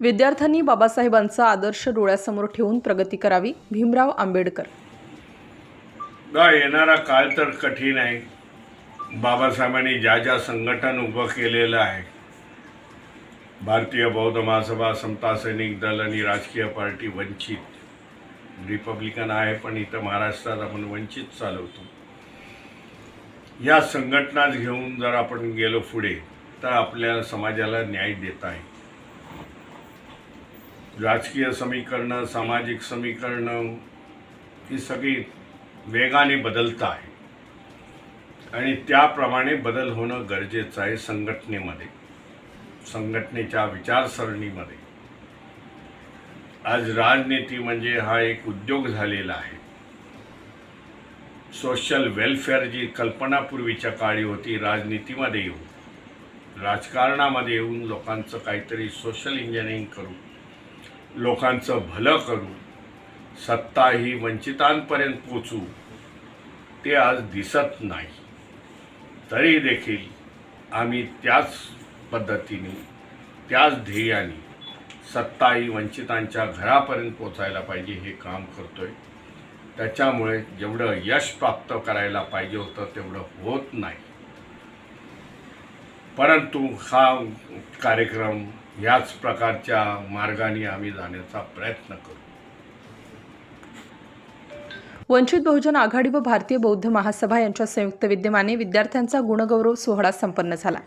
विद्यार्थ्यांनी बाबासाहेबांचा आदर्श डोळ्यासमोर ठेवून प्रगती करावी भीमराव आंबेडकर. येणारा काळ तर कठीण आहे. बाबासाहेबांनी ज्या ज्या संघटन उभं केलेलं आहे भारतीय बौद्ध महासभा समता सैनिक दल आणि राजकीय पार्टी वंचित. रिपब्लिकन आहे पण इथं महाराष्ट्रात आपण वंचित चालवतो. या संघटनाच घेऊन जर आपण गेलो पुढे तर आपल्या समाजाला न्याय देता आहे. राजकीय समीकरणं सामाजिक समीकरणं ही सगळी वेगाने बदलत आहे. आणि त्याप्रमाणे बदल होणं गरजेचं आहे संघटनेमध्ये संघटनेच्या विचारसरणीमध्ये. आज राजनीती म्हणजे हा एक उद्योग झालेला आहे. सोशल वेलफेअर जी कल्पनापूर्वीच्या काळी होती राजनीतीमध्ये येऊन राजकारणामध्ये येऊन लोकांचं काहीतरी सोशल इंजिनिअरिंग करू लोकांचं भलं करू सत्ता ही वंचितांपर्यंत पोचू ते आज दिसत नाही. तरी देखील आम्ही त्याच पद्धतीने त्याच ध्येयाने सत्ता ही वंचितांच्या घरापर्यंत पोचायला पाहिजे हे काम करतोय. त्याच्यामुळे जेवढं यश प्राप्त करायला पाहिजे होतं तेवढं होत नाही. परंतु हा कार्यक्रम ह्याच प्रकारच्या मार्गाने आम्ही जाण्याचा प्रयत्न करू. वंचित बहुजन आघाडी व भारतीय बौद्ध महासभा यांच्या संयुक्त विद्यमाने विद्यार्थ्यांचा गुणगौरव सोहळा संपन्न झाला.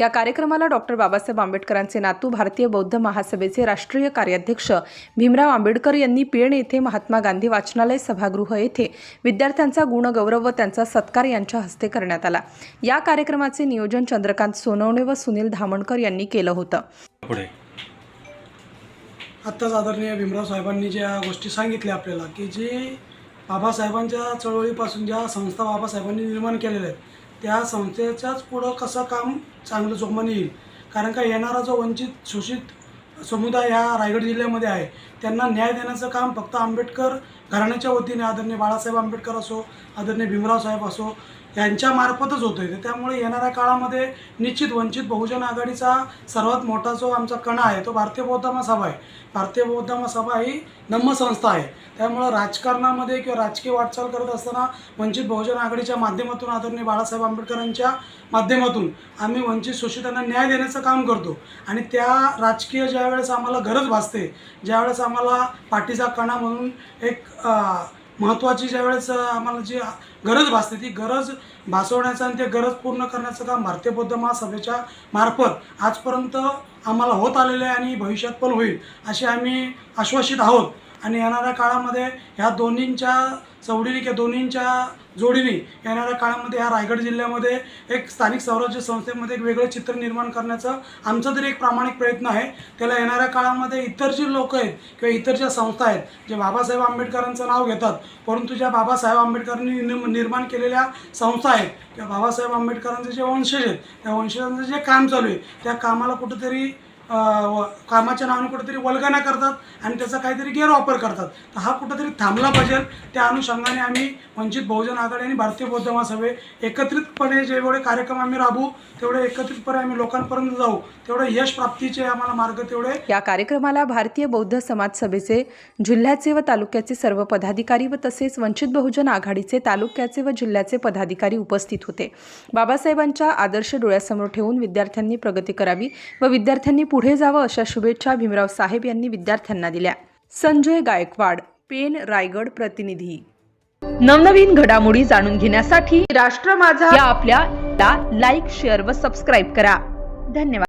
या कार्यक्रमाला डॉक्टर बाबासाहेब आंबेडकरांचे नातू भारतीय बौद्ध महासभेचे राष्ट्रीय कार्याध्यक्ष भीमराव आंबेडकर यांनी पेण येथे महात्मा गांधी वाचनालय सभागृह येथे विद्यार्थ्यांचा गुणगौरव व त्यांचा सत्कार यांच्या हस्ते करण्यात आला. या कार्यक्रमाचे नियोजन चंद्रकांत सोनवणे व सुनील धामणकर यांनी केलं होतं. आत्ताच आदरणीय भीमराव साहेबांनी ज्या गोष्टी सांगितल्या आपल्याला की जे बाबासाहेबांच्या चळवळीपासून ज्या संस्था बाबासाहेबांनी निर्माण केलेल्या आहेत त्या संस्थेच्याच पुढं कसं काम चांगलं जोमाने येईल? कारण का येणारा जो वंचित शोषित समुदाय ह्या रायगड जिल्ह्यामध्ये आहे त्यांना न्याय देण्याचं काम फक्त आंबेडकर घराण्याच्या वतीने आदरणीय बाळासाहेब आंबेडकर असो आदरणीय भीमराव साहेब असो यांच्यामार्फतच होत आहे त्यामुळे येणाऱ्या काळामध्ये निश्चित वंचित बहुजन आघाडीचा सर्वात मोठा जो आमचा कणा आहे तो भारतीय बौद्धमा सभा आहे. भारतीय बौद्धमा सभा ही नम्म संस्था आहे. त्यामुळं राजकारणामध्ये किंवा राजकीय वाटचाल करत असताना वंचित बहुजन आघाडीच्या माध्यमातून आदरणीय बाळासाहेब आंबेडकरांच्या माध्यमातून आम्ही वंचित शोषितांना न्याय देण्याचं काम करतो. आणि त्या राजकीय ज्यावेळेस आम्हाला गरज भासते ज्यावेळेस आम्हाला पाठीचा कणा म्हणून एक महत्त्वाची ज्यावेळेस वेळेस आम्हाला जी गरज भासते ती गरज भासवण्याचं आणि ते गरज पूर्ण करण्याचं काम भारतीय बौद्ध महासभेच्या मार्फत आजपर्यंत आम्हाला होत आलेलं आहे आणि भविष्यात पण होईल असे आम्ही आश्वासित आहोत. आणि येणाऱ्या काळामध्ये ह्या दोन्हींच्या चवडीने किंवा दोन्हींच्या जोडीने येणाऱ्या काळामध्ये ह्या रायगड जिल्ह्यामध्ये एक स्थानिक स्वराज्य संस्थेमध्ये एक वेगळं चित्र निर्माण करण्याचं आमचा तरी एक प्रामाणिक प्रयत्न आहे. त्याला येणाऱ्या काळामध्ये इतर जे लोक आहेत किंवा इतर ज्या संस्था आहेत जे बाबासाहेब आंबेडकरांचं नाव घेतात परंतु ज्या बाबासाहेब आंबेडकरांनी निर्म- निर्माण केलेल्या संस्था आहेत किंवा बाबासाहेब आंबेडकरांचे जे वंशज आहेत त्या वंशजांचं जे काम चालू आहे त्या कामाला कुठंतरी कामाच्या नावाने कुठेतरी वल्गना करतात आणि त्याचा काहीतरी गैरवापर करतात. तर हा कुठंतरी थांबला पाहिजे त्या अनुषंगाने आम्ही वंचित बहुजन आघाडी आणि भारतीय बौद्ध महासभे एकत्रितपणे जेवढे कार्यक्रम आम्ही राबवू तेवढे एकत्रितपणे आम्ही लोकांपर्यंत जाऊ तेवढे यश प्राप्तीचे आम्हाला मार्ग तेवढे या कार्यक्रमाला भारतीय बौद्ध समाज सभेचे जिल्ह्याचे व तालुक्याचे सर्व पदाधिकारी व तसेच वंचित बहुजन आघाडीचे तालुक्याचे व जिल्ह्याचे पदाधिकारी उपस्थित होते. बाबासाहेबांच्या आदर्श डोळ्यासमोर ठेवून विद्यार्थ्यांनी प्रगती करावी व विद्यार्थ्यांनी पुढे जावं अशा शुभेच्छा भीमराव साहेब यांनी विद्यार्थ्यांना दिल्या. संजय गायकवाड पेन रायगड प्रतिनिधी. नवनवीन घडामोडी जाणून घेण्यासाठी राष्ट्र माझा. या आपल्या लाईक शेअर व सबस्क्राईब करा. धन्यवाद.